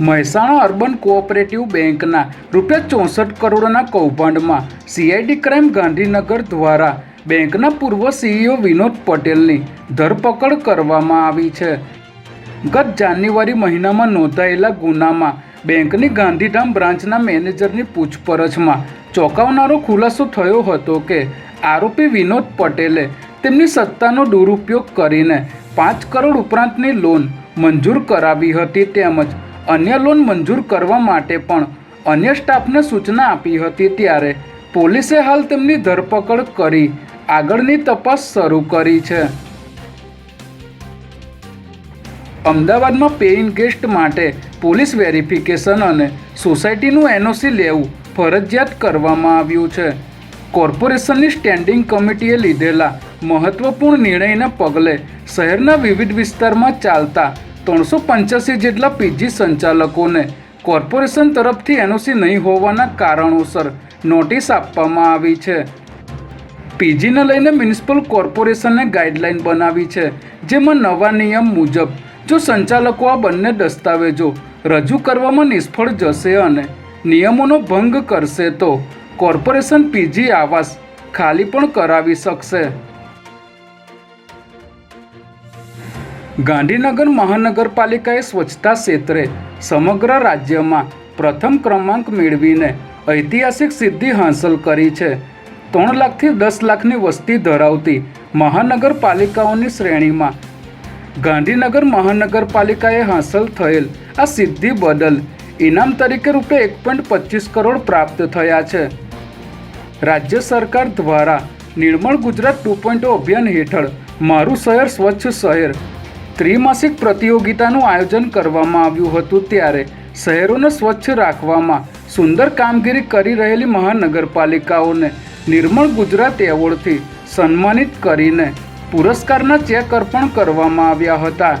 Mehsana urban cooperative બેંકના રૂપિયા ચોસઠ કરોડના કૌભાંડમાં સીઆઈડી ક્રાઇમ ગાંધીનગર દ્વારા બેંકના પૂર્વ સીઈઓ વિનોદ પટેલની ધરપકડ કરવામાં આવી છે. ગત જાન્યુઆરી મહિનામાં નોંધાયેલા ગુનામાં બેંકની ગાંધીધામ બ્રાન્ચના મેનેજરની પૂછપરછમાં ચોંકાવનારો ખુલાસો થયો હતો કે આરોપી વિનોદ પટેલે તેમની સત્તાનો દુરુપયોગ કરીને પાંચ કરોડ ઉપરાંતની લોન મંજૂર કરાવી હતી તેમજ અન્ય લોન મંજૂર કરવા માટે પણ અન્ય સ્ટાફને સૂચના આપી હતી ત્યારે પોલીસે હાલ તેમની ધરપકડ કરી આગળની તપાસ શરૂ કરી છે. અમદાવાદમાં પેઇંગ ગેસ્ટ માટે પોલીસ વેરિફિકેશન અને સોસાયટીનું એનઓસી લેવું ફરજિયાત કરવામાં આવ્યું છે. કોર્પોરેશનની સ્ટેન્ડિંગ કમિટીએ લીધેલા મહત્વપૂર્ણ નિર્ણયના પગલે શહેરના વિવિધ વિસ્તારમાં ચાલતા ત્રણસો પંચ્યાસી જેટલા પીજી સંચાલકોને કોર્પોરેશન તરફથી એનઓસી નહીં હોવાના કારણોસર નોટિસ આપવામાં આવી છે. પીજીને લઈને મ્યુનિસિપલ કોર્પોરેશને ગાઈડલાઈન બનાવી છે, જેમાં નવા નિયમ મુજબ જો સંચાલકો આ બંને દસ્તાવેજો રજૂ કરવામાં નિષ્ફળ જશે અને નિયમોનો ભંગ કરશે તો કોર્પોરેશન પીજી આવાસ ખાલી પણ કરાવી શકશે. ગાંધીનગર મહાનગરપાલિકાએ સ્વચ્છતા ક્ષેત્રે સમગ્ર રાજ્યમાં પ્રથમ ક્રમાંક મેળવીને ઐતિહાસિક સિદ્ધિ હાંસલ કરી છે. ત્રણ લાખથી દસ લાખની વસ્તી ધરાવતી મહાનગરપાલિકાઓની શ્રેણીમાં ગાંધીનગર મહાનગરપાલિકાએ હાંસલ થયેલ આ સિદ્ધિ બદલ ઇનામ તરીકે રૂપે એક પોઈન્ટ પચીસ કરોડ પ્રાપ્ત થયા છે. રાજ્ય સરકાર દ્વારા નિર્મળ ગુજરાત ટુ પોઈન્ટ અભિયાન હેઠળ મારું શહેર સ્વચ્છ શહેર ત્રિમાસિક પ્રતિયોગિતાનું આયોજન કરવામાં આવ્યું હતું ત્યારે શહેરોને સ્વચ્છ રાખવામાં સુંદર કામગીરી કરી રહેલી મહાનગરપાલિકાઓને નિર્મળ ગુજરાત એવોર્ડથી સન્માનિત કરીને પુરસ્કારના ચેક અર્પણ કરવામાં આવ્યા હતા.